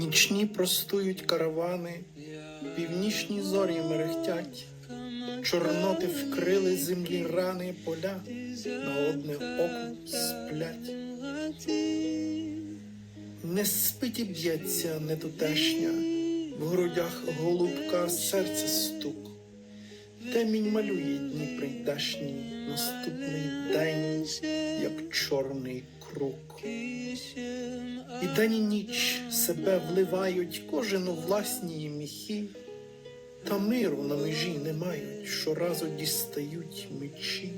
Нічні простують каравани, північні зорі мерехтять, чорноти вкрили землі рани поля, на одне око сплять. Не спить і б'ється нетутешня, в грудях голубка серце стук. Темінь малює дні прийдешні, наступний день, як чорний круг. І день і ніч себе вливають кожен у власні міхи, та миру на межі не мають, щоразу дістають мечі.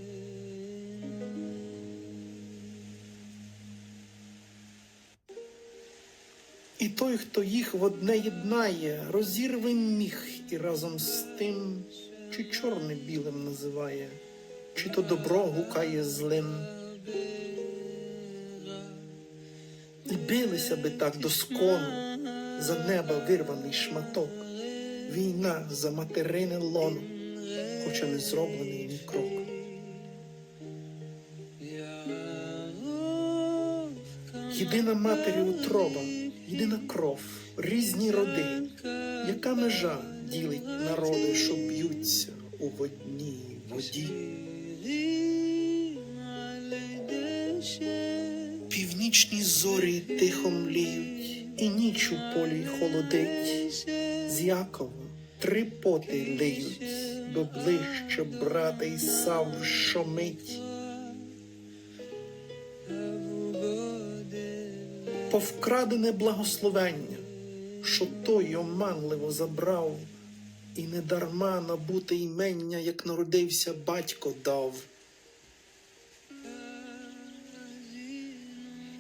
І той, хто їх в одне єднає, розірве міг і разом з тим, чи чорне білим називає, чи то добро гукає злим. І билися би так до скону, за неба вирваний шматок, війна за материне лоно, хоча не зроблений ні крок. Єдина матері утроба, єдина кров, різні роди, яка межа ділить народи, що б'ються у водній воді. Північні зорі тихо мліють, і ніч у полі холодить. З Якова три поти лиють, бо ближче брата Ісав шомить. Повкрадене благословення, що той оманливо забрав, і недарма набуте імення, як народився батько дав.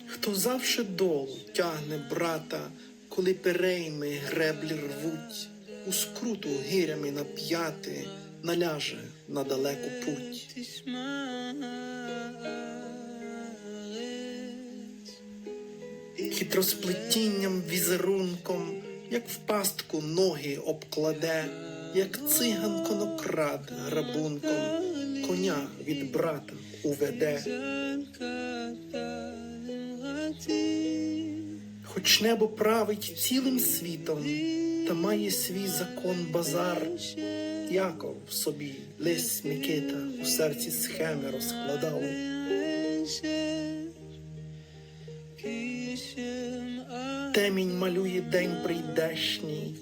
Хто завше долу тягне брата, коли перейми греблі рвуть, у скруту гирями нап'яти, наляже на далеку путь. Хитросплетінням візерунком, як в пастку ноги обкладе, як циган конокрад грабунком, коня від брата уведе. Хоч небо править цілим світом, та має свій закон базар. Яков собі лис Микита у серці схеми розкладав. Темінь малює день прийдешній.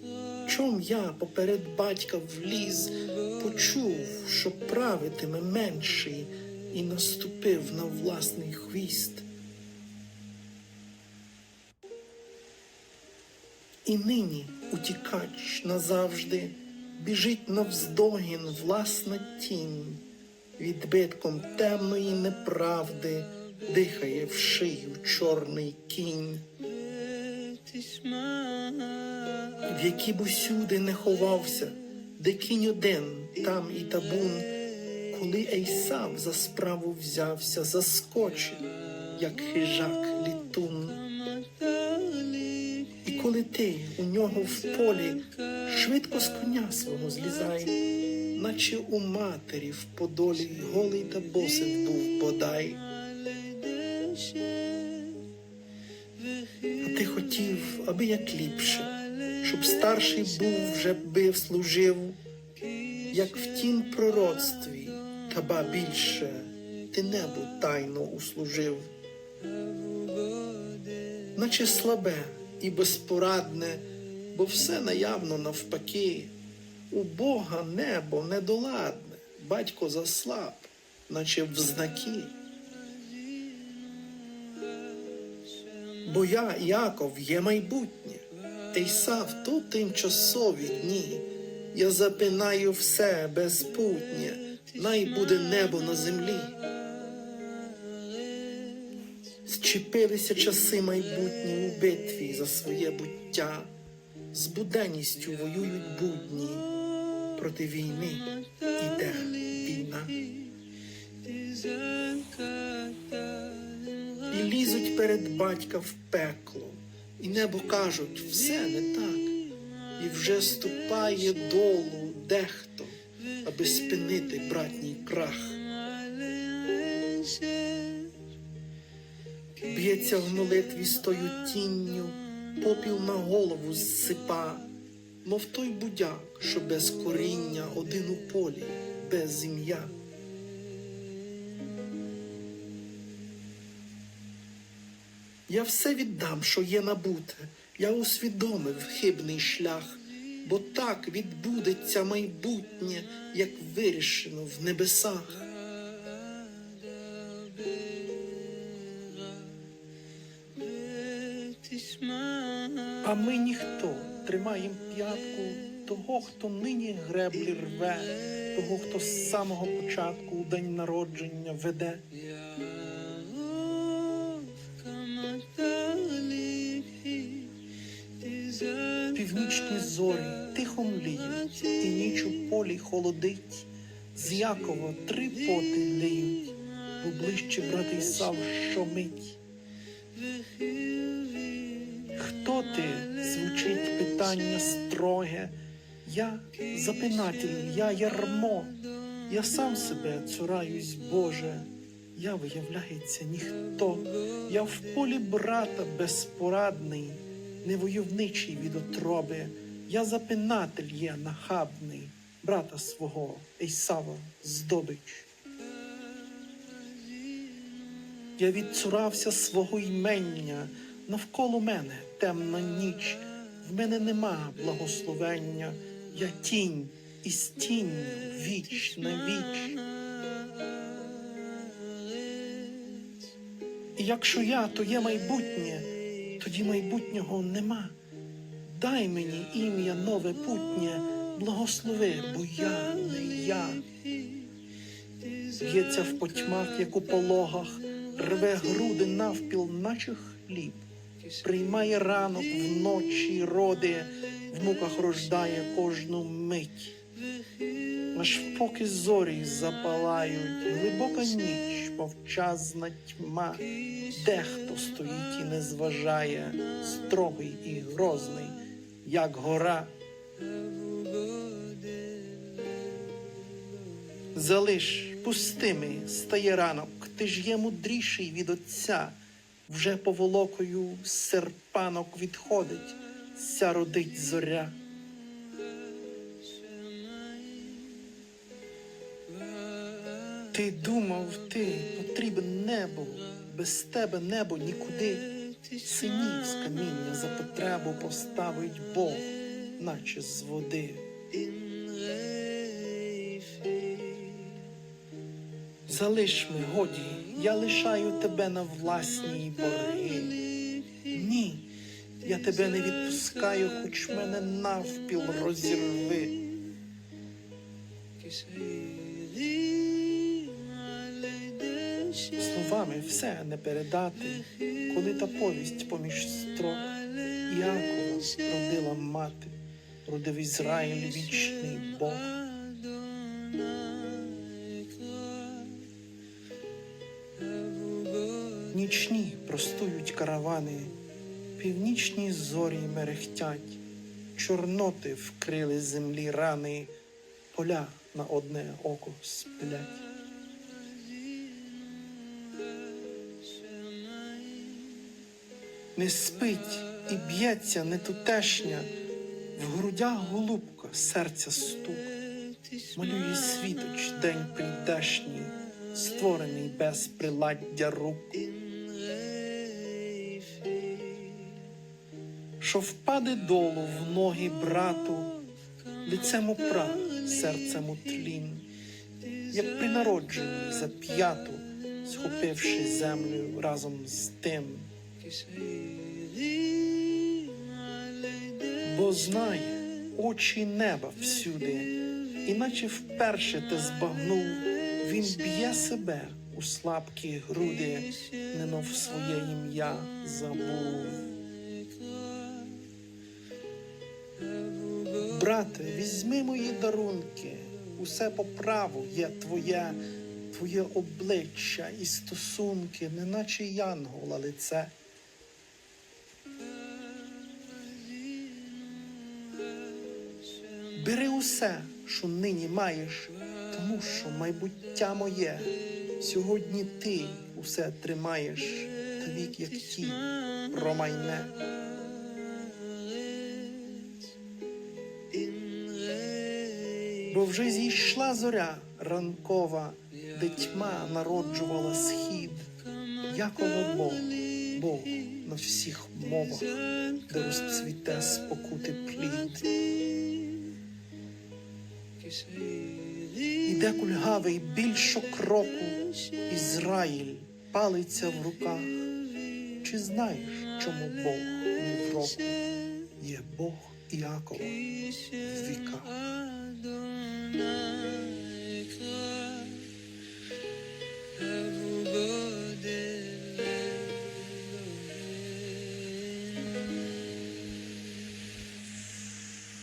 Чом я поперед батька вліз, почув, що правитиме менший, і наступив на власний хвіст. І нині утікач назавжди біжить навздогін власна тінь, відбитком темної неправди дихає в шию чорний кінь, в які б усюди не ховався, де кінь один, там і табун, коли Ейсав за справу взявся, заскочив, як хижак літун. І коли ти у нього в полі швидко з коня свого злізай, наче у матері в подолі голий та босий був бодай. Хотів, аби як ліпше, щоб старший був вже бив, служив, як в тім пророцтві, та ба більше ти небу тайно услужив наче слабе і безпорадне, бо все наявно навпаки. У Бога небо недоладне, батько заслаб, наче в знаки. Бо я, Яков, є майбутнє, Ейсав то тимчасові дні. Я запинаю все безпутнє, най буде небо на землі. Зчепилися часи майбутні у битві за своє буття, з буденністю воюють будні, проти війни іде війна лізуть перед батька в пекло, і небо кажуть все не так, і вже ступає долу дехто, аби спинити братній крах. Б'ється в молитві стою тінню, попіл на голову зсипа, мов той будяк, що без коріння один у полі, без ім'я. Я все віддам, що є набуте, я усвідомив хибний шлях, бо так відбудеться майбутнє, як вирішено в небесах. А ми ніхто тримаєм п'ятку того, хто нині греблі рве, того, хто з самого початку у день народження веде. Північні зорі тихо мліють, і ніч у полі холодить. З Якова три поти лиють, бо ближче брати Ісав щомить. Хто ти? звучить питання строге. Я запинатель, я ярмо, я сам себе цураюсь, Боже. Я, виявляється, ніхто, я в полі брата безпорадний, невойовничий від отроби, я запинатель є нахабний, брата свого, Ейсава, здобич. Я відцурався свого ймення, навколо мене темна ніч, в мене нема благословення, я тінь із тінню віч на віч. І якщо я, то є майбутнє, тоді майбутнього нема. Дай мені ім'я нове путнє, благослови, бо я не я. Б'ється в потьмах, як у пологах, рве груди навпіл, наче хліб, приймає ранок вночі роди, в муках рождає кожну мить. Аж поки зорі запалають, глибока ніч, мовчазна тьма, дехто стоїть і не зважає, строгий і грозний, як гора. Залиш пустими стає ранок, ти ж є мудріший від отця, вже поволокою серпанок відходить, ся родить зоря. Ти думав, ти потрібен небу, без тебе небо нікуди. Синів з каміння за потребу поставить Бог, наче з води. Залиш ми, годі, я лишаю тебе на власній борги. Ні, я тебе не відпускаю, хоч мене навпіл розірви. Словами все не передати, коли та повість поміж строк Іакова родила мати, родив Ізраїль вічний Бог. Нічні простують каравани, північні зорі мерехтять, чорноти вкрили землі рани, поля на одне око сплять. Не спить і б'ється нетутешня, в грудях голубка, серця стук, малює світоч день прийдешній, створений без приладдя рук. Що впаде долу в ноги брату, лицем у прах, серцем у тлін, як при народженні за п'яту, схопивши землю разом з тим. Бо знає очі неба всюди, іначе вперше те збагнув, він б'є себе у слабкі груди, немов своє ім'я забув. Брате, візьми мої дарунки, усе по праву є твоє, твоє обличчя і стосунки, неначе янгола лице. Бери усе, що нині маєш, тому що майбуття моє. Сьогодні ти усе тримаєш, та вік, як тінь, промайне. Бо вже зійшла зоря ранкова, де тьма народжувала схід, Якове Бог, Бог на всіх мовах, де розцвіте спокути плід. Іде кульгавий більшу кроку, Ізраїль палиться в руках. Чи знаєш, чому Бог у в року є Бог Іакова в віках?